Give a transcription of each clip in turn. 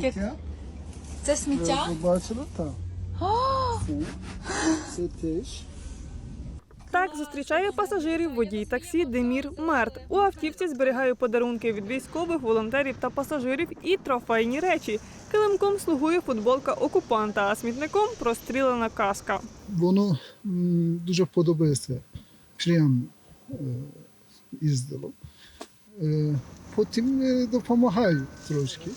Сміття. Це сміття? Ви Побачили? Так. Це, теж. Так зустрічає пасажирів водій таксі Демір Мерт. У автівці зберігає подарунки від військових, волонтерів та пасажирів і трофейні речі. Килимком слугує футболка окупанта, а смітником прострілена каска. Воно дуже подобається. Приємно е, їздило. Е, потім е, допомагаю трошки.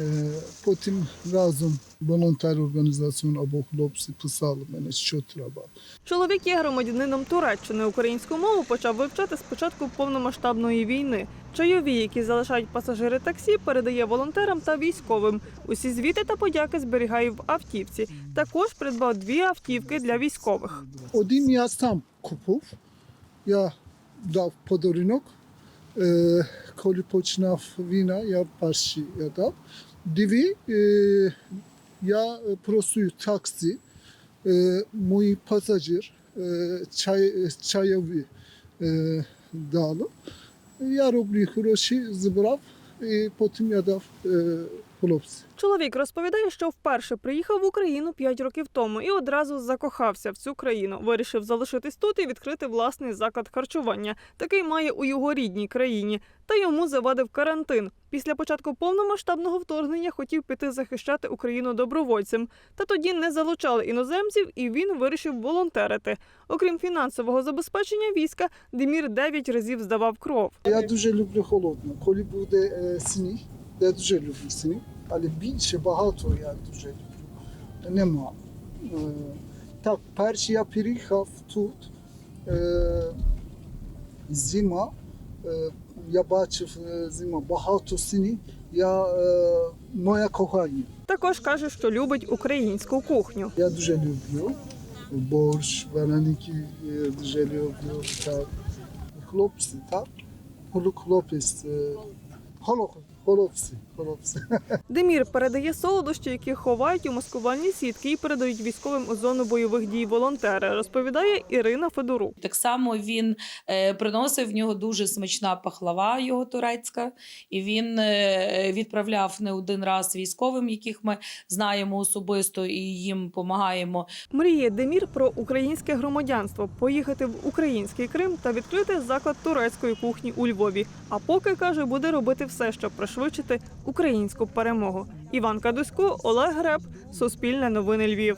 Е, потім разом волонтер організацію або хлопці писали мене, що треба. Чоловік є громадянином Туреччини. Українську мову почав вивчати з початку повномасштабної війни. Чайові, які залишають пасажири таксі, передає волонтерам та військовим. Усі звіти та подяки зберігає в автівці. Також придбав дві автівки для військових. Один я сам купив, я дав подарунок. Е, коли починав війна, я перший я дав. Дві е, я просив таксі, е, мій пасажир е, чай, чайові е, дали. Я роблю гроші, збирав і потім я дав е, хлопці. Чоловік розповідає, що вперше приїхав в Україну 5 років тому і одразу закохався в цю країну. Вирішив залишитись тут і відкрити власний заклад харчування. Такий має у його рідній країні. Та йому завадив карантин. Після початку повномасштабного вторгнення хотів піти захищати Україну добровольцем. Та тоді не залучали іноземців, і він вирішив волонтерити. Окрім фінансового забезпечення війська, Демір 9 разів здавав кров. Я дуже люблю холодно. Коли буде е, сніг, я дуже люблю сніг, але більше багато я дуже люблю. Нема. Е, так, перший я переїхав тут. Е, зима. Е, я бачив зима багато сніг. Я моє кохання. Також каже, що любить українську кухню. Я дуже люблю. Борщ, вареники дуже люблю. Так. Хлопці, так? Хлопець. е, Хлопці, хлопці. Демір передає солодощі, які ховають у маскувальні сітки і передають військовим у зону бойових дій волонтери, розповідає Ірина Федорук. Так само він е, приносив в нього дуже смачна пахлава, його турецька, і він е, відправляв не один раз військовим, яких ми знаємо особисто і їм допомагаємо. Мріє Демір про українське громадянство, поїхати в український Крим та відкрити заклад турецької кухні у Львові. А поки каже, буде робити все, щоб пришвидшити українську перемогу. Іван Кадусько, Олег Греб, Суспільне новини Львів.